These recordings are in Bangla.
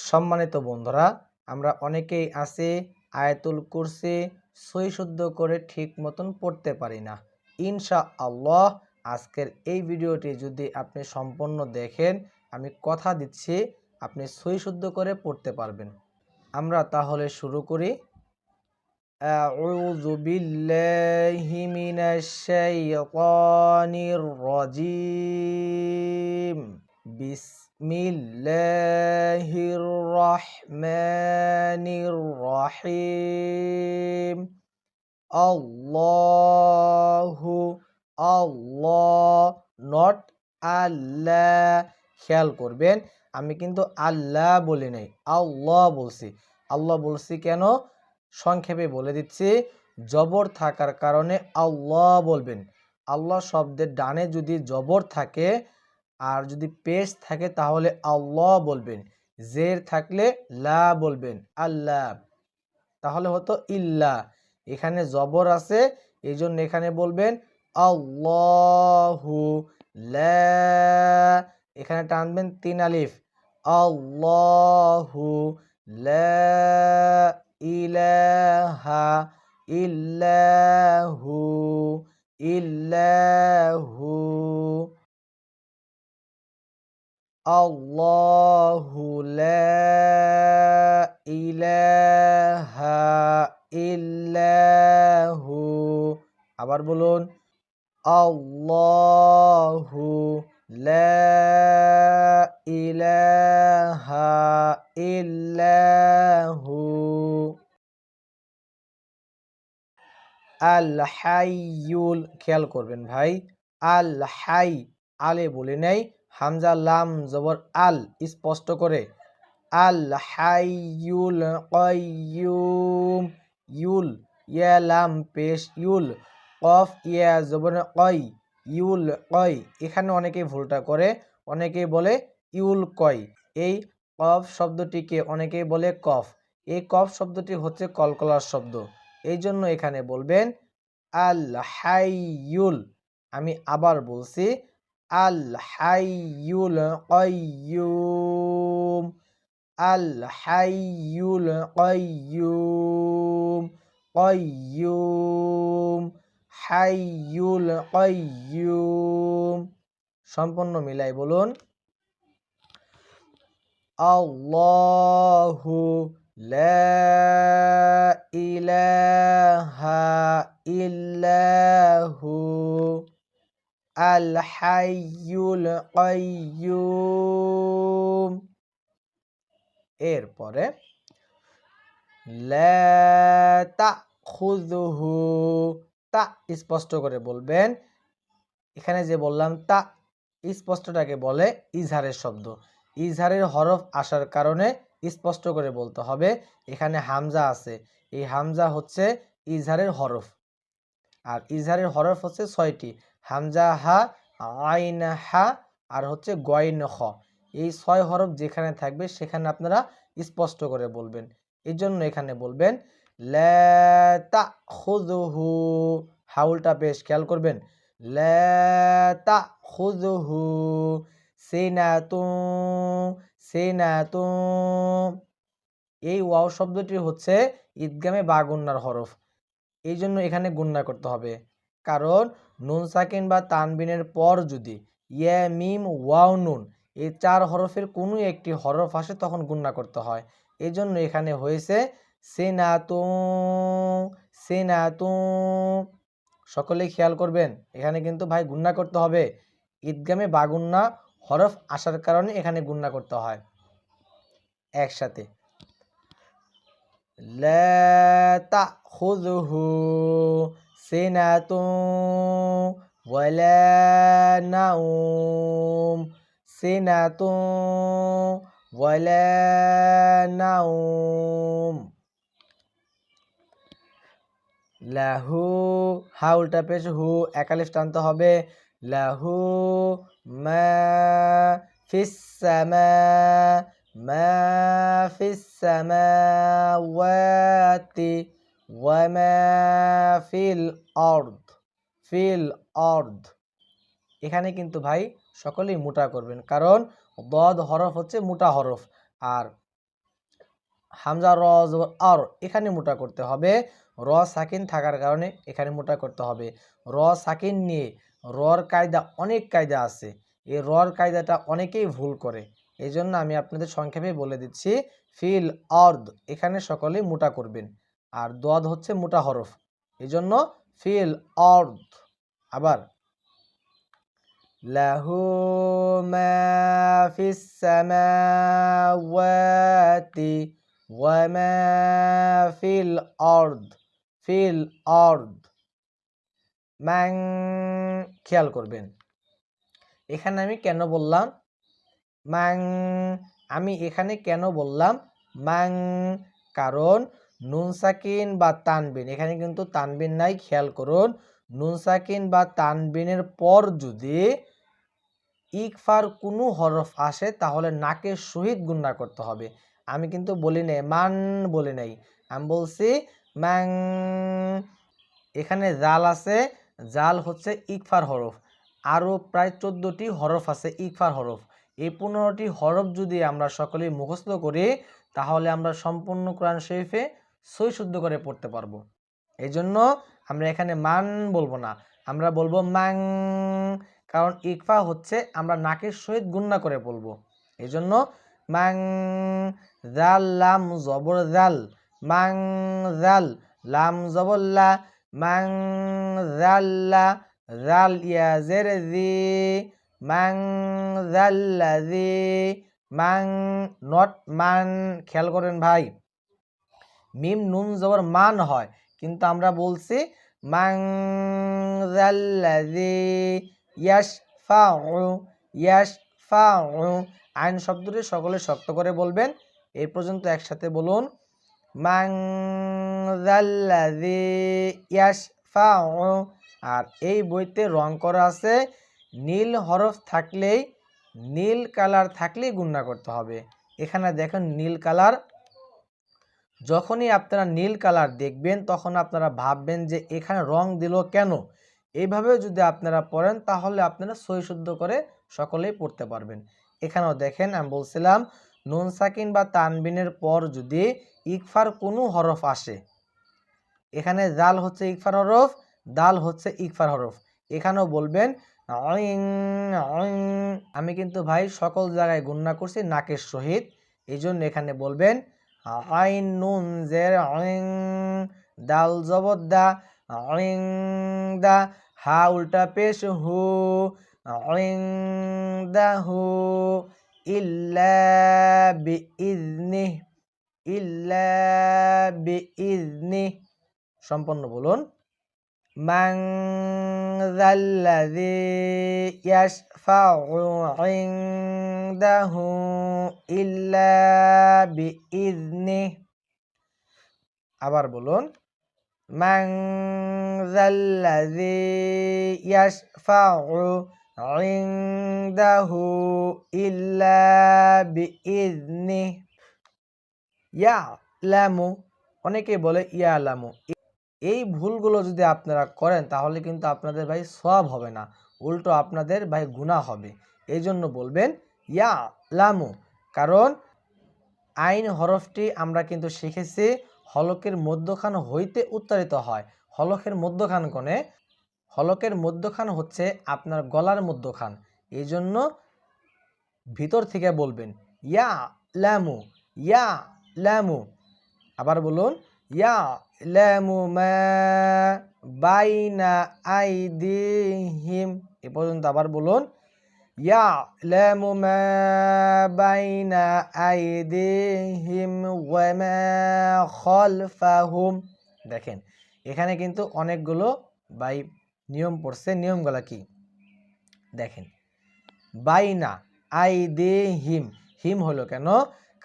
সম্মানিত বন্ধুরা আমরা অনেকেই আছি আয়াতুল কুরসি সই শুদ্ধ করে ঠিক মতন পড়তে পারি না ইনশা আল্লাহ আজকের এই ভিডিওটি যদি আপনি সম্পূর্ণ দেখেন আমি কথা দিচ্ছি আপনি সই শুদ্ধ করে পড়তে পারবেন আমরা তাহলে শুরু করি أعوذ بالله من الشيطان الرجيم بسم মিল্লাহির রহমানির রহিম আল্লাহু আল্লাহ নট আল্লাহ খেয়াল করবেন, আমি কিন্তু আল্লাহ বলি নাই, আল্লাহ বলছি। আল্লাহ বলছি কেন? সংক্ষেপে বলে দিচ্ছি, জবর থাকার কারণে আল্লাহ বলবেন। আল্লাহ শব্দের ডানে যদি জবর থাকে আর যদি পেশ থাকে তাহলে আল্লাহ বলবেন, জের থাকলে লা বলবেন আল্লাহ তাহলে হতো ইল্লা। এখানে জবর আছে এই জন্য এখানে বলবেন আল্লাহু লা। এখানে টানবেন তিন আলিফ, আল্লাহু লা ইলাহা ইল্লাহু ইল্লাহু। আল্লাহু লা ইলাহা ইল্লাহু আবার বলুন আল্লাহু লা ইলাহা ইল্লাহু আল হাইয়ুল খেয়াল করবেন ভাই হাই আলে বলে নেই হামজা লাম জবর আল স্পষ্ট করে, আল হাইয়ুল কয়ুম ইউল, ইয়া লাম, পেশ, ইউল, কফ, ইয়া জবর কয় ইউল কয় এখানে অনেকেই ভুলটা করে অনেকে বলে ইউল কয় এই কফ শব্দটিকে অনেকে বলে কফ। এই কফ শব্দটি হচ্ছে কলকলার শব্দ। এই জন্য এখানে বলবেন, আল হাইয়ুল। আমি আবার বলছি আল হাইয়ুল কয়ুম আল হাইয়ুল কয়ুম কয়ুম হাইয়ুল কয়ুম সম্পূর্ণ মিলাই বলুন। আল্লাহু লা ইলাহা ইল্লাহু আল হাইয়ুল কাইয়্যুম এরপরে, লা তাখুযুহু, তা স্পষ্ট করে বলবেন। এখানে যে বললাম, তা স্পষ্টটাকে বলে ইজহারের শব্দ। ইজহারের হরফ আসার কারণে স্পষ্ট করে বলতে হবে। এখানে হামজা আছে। এই হামজা হচ্ছে ইজহারের হরফ। আর ইজহারের হরফ হচ্ছে ছয়টি। হামজা, হা, আইন, হা, আর হচ্ছে গয়ন, খ। এই ছয় হরফ যেখানে থাকবে সেখানে আপনারা স্পষ্ট করে বলবেন। এই জন্য এখানে বলবেন তা খুজহু হাউলটা বেশ খেয়াল করবেন। তা খুজহু সেনাতু সেনাতু। এই ওয়াও শব্দটি হচ্ছে ঈদগামে বা গুন্নার হরফ। এই জন্য এখানে গুন্না করতে হবে। কারণ নুন সাকিন বা তানবিনের পর যদি ইয়া মিম ওয়াও নুন, এই চার হরফের কোনো একটি হরফ আসে তখন গুণনা করতে হয়। এই জন্য এখানে হয়েছে সেনাতু সেনাতু। সকলেই খেয়াল করবেন, এখানে কিন্তু ভাই গুণনা করতে হবে। ঈদগামে বাগুন্না হরফ আসার কারণে এখানে গুণনা করতে হয় একসাথে। লা তা سنة ولا نوم سنة ولا نوم লাহু হাউলটা পেশ হু একালিফ টানতে হবে লাহু মা ফিস সামা ما ওয়ামা ফিল অর্ধ ফিল অর্ধ এখানে কিন্তু ভাই সকলেই মোটা করবেন, কারণ বদ হরফ হচ্ছে মোটা হরফ, আর হামজা রজ আর এখানে মোটা করতে হবে। র সাকিন থাকার কারণে এখানে মোটা করতে হবে। র সাকিন নিয়ে রর কায়দা অনেক কায়দা আছে, এই রর কায়দাটা অনেকেই ভুল করে। এই জন্য আমি আপনাদের সংক্ষেপে বলে দিচ্ছি, ফিল অর্ধ এখানে সকলেই মোটা করবেন। আর দোয়াদ হচ্ছে মোটা হরফ। এই জন্য ফিল অর্দ আবার, লাহু ফিস ফিল অর্দ ফিল অর্দ ম্যাং খেয়াল করবেন। এখানে আমি কেন বললাম? ম্যাং আমি এখানে কেন বললাম? ম্যাং কারণ নুন, সাকিন বা তানবিন। এখানে কিন্তু তানবিন নাই, খেয়াল করুন। নুন, সাকিন বা তানবিনের পর যদি ইকফার কোনো হরফ আসে, তাহলে নাকের সহিত গুণনা করতে হবে। আমি কিন্তু বলি নাই, মান বলি নাই। আমি বলছি, ম্যাং, এখানে জাল আছে, জাল হচ্ছে ইকফার হরফ। আরও প্রায় চোদ্দোটি হরফ আছে ইকফার হরফ। এই পনেরোটি হরফ যদি আমরা সকলেই মুখস্থ করি, তাহলে আমরা সম্পূর্ণ কোরআন শরীফে সই শুদ্ধ করে পড়তে পারব। এই জন্য আমরা এখানে মান বলব না, আমরা বলব মাং কারণ ইকফা হচ্ছে আমরা নাকের সহিত গুন্না করে বলব। এই জন্য মাং জাল লাম, জবর জাল মাং জাল লাম জবল্লা মাং জাল্লা জাল ইয়াজের জি মাং জাল্লাজি মাং নট মান খেয়াল করেন ভাই। মিম নুন জবর মান হয়। কিন্তু আমরা বলছি, মাং আইন শব্দটি সকলে শক্ত করে বলবেন। এই পর্যন্ত একসাথে বলুন, মাং আর এই বইতে রং করা আছে, নীল হরফ থাকলেই, নীল কালার থাকলেই গুণনা করতে হবে। এখানে দেখেন নীল কালার যখনই আপনারা নীল কালার দেখবেন, তখন আপনারা ভাববেন যে, এখানে রং দিল কেন? এইভাবে যদি আপনারা পড়েন, তাহলে আপনারা সই শুদ্ধ করে সকলেই পড়তে পারবেন। এখানেও দেখেন, আমি বলছিলাম, নুন, সাকিন বা তানবিনের পর যদি ইকফার কোনো হরফ আসে, এখানে জাল হচ্ছে ইকফার হরফ, দাল হচ্ছে ইকফার হরফ। এখানেও বলবেন আমি কিন্তু ভাই সকল জায়গায় গুণনা করছি নাকের সহিত। এই জন্য এখানে বলবেন আইন নুন জের অং দাল জবদ্দা অং দা হা উল্টা পেশ হু অং দা হু ইল্লা বি ইজনি ইল্লা বি ইজনি সম্পন্ন বলুন। من ذا الذي يشفع عنده إلا بإذنه আবার বলুন من ذا الذي يشفع عنده إلا بإذنه يعلم অনেকে বলে ইয়ালামু এই ভুলগুলো যদি আপনারা করেন, তাহলে কিন্তু আপনাদের ভাই সব হবে না। উল্টো আপনাদের ভাই গুণা হবে। এই জন্য বলবেন ইয়া লামু কারণ আইন হরফটি আমরা কিন্তু শিখেছি, হলকের মধ্যখান হইতে উত্তারিত হয়। হলকের মধ্যখান কোণে, হলকের মধ্যখান হচ্ছে আপনার গলার মধ্যখান। এই জন্য ভিতর থেকে বলবেন ইয়া ল্যামু ইয়া ল্যামু আবার বলুন ইয়া ল্যামু মা বাইনা আইদিহিম এ পর্যন্ত আবার বলুন ইয়া ল্যামু মা বাইনা আইদিহিম ওয়া মা খালফাহুম দেখেন, এখানে কিন্তু অনেকগুলো বাই নিয়ম পড়ছে। নিয়মগুলা কি? দেখেন, বাইনা আই দে হিম হিম হলো কেন?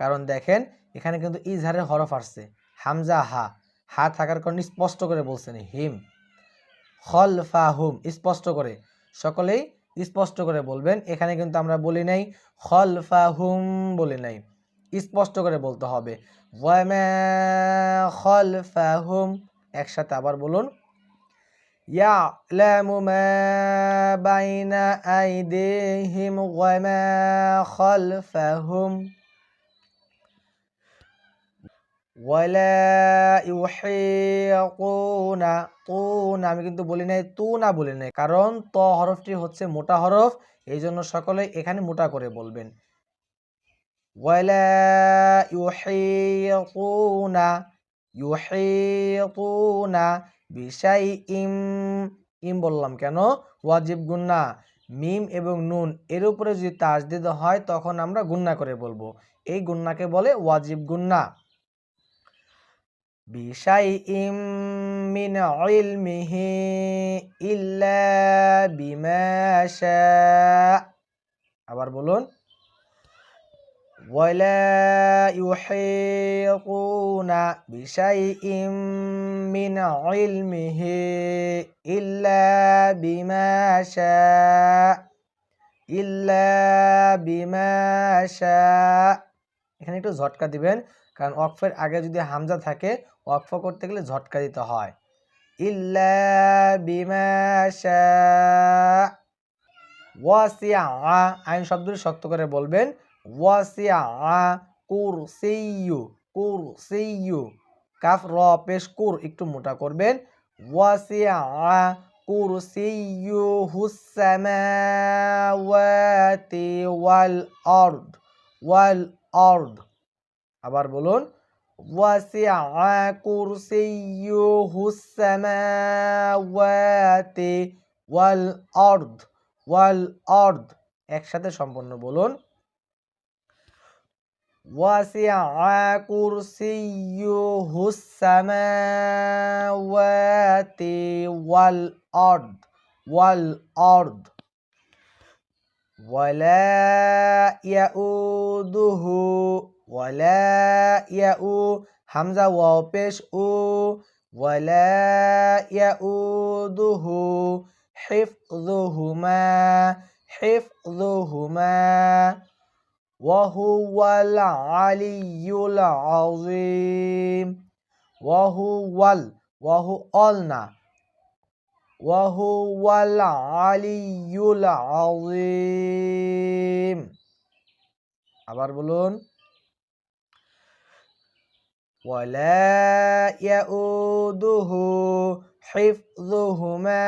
কারণ দেখেন, এখানে কিন্তু ইজহারের হরফ আসছে। হামজা হা হা থাকার কারণে স্পষ্ট করে বলছেন হিম খল ফা হুম স্পষ্ট করে সকলেই স্পষ্ট করে বলবেন এখানে কিন্তু আমরা বলি নাই খল ফা হুম বলি নাই স্পষ্ট করে বলতে হবে খল ফা হুম একসাথে আবার বলুন يعلم ما بين أيديهم وما خلفهم ওয়ালা ইউহিকুনা কুনা আমি কিন্তু বলি নাই তু না বলি নাই, কারণ ত হরফটি হচ্ছে মোটা হরফ এই জন্য সকলে এখানে মোটা করে বলবেন। ওয়ালা ইউহিকুনা ইউহিকুনা বিশাই ইম ইম বললাম কেন? ওয়াজিব গুন্না, মিম এবং নুন, এর উপরে যদি তাজদিদ হয়, তখন আমরা গুন্না করে বলব। এই গুন্নাকে বলে ওয়াজিব গুন্না। বিশাই ইম মিন ইলমিহি ইল্লা বিমা শাআ আবার বলুন ولا يحيطون بشيء من علمه إلا بما شاء إلا بما شاء এখানে একটু ঝটকা দিবেন কারণ ওয়াকফের আগে যদি হামজা থাকে ওয়াকফ করতে গেলে ঝটকা দিতে হয়। ইল্লা বিমা শাআ ওয়াসিআ আইন শব্দটি শক্ত করে বলবেন। ওয়াসিআ কুরসিয়ু কুরসিয়ু, কাফ, র, পেশ, কুর একটু মোটা করবেন। ওয়াসিআ কুরসিয়ু হুসামাওয়াতি ওয়াল আরদ ওয়াল আরদ আবার বলুন ওয়াসিআ কুরসিয়ু হুসামাওয়াতি ওয়াল আরদ ওয়াল আরদ একসাথে সম্পূর্ণ বলুন وسع كرسيه السماوات والأرض والأرض ولا يؤوده ولا يؤو همزة وبش أو ولا يؤوده حفظهما حفظهما وهو العلي العظيم وهو ال وهو قلنا وهو العلي العظيم আবার বলুন ولا يؤوده حفظهما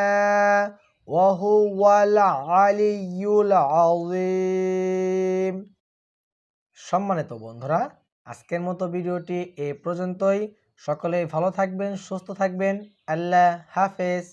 وهو العلي العظيم সম্মানিত বন্ধুরা আজকের মতো ভিডিওটি এ পর্যন্তই সকলেই ভালো থাকবেন সুস্থ থাকবেন আল্লাহ হাফেজ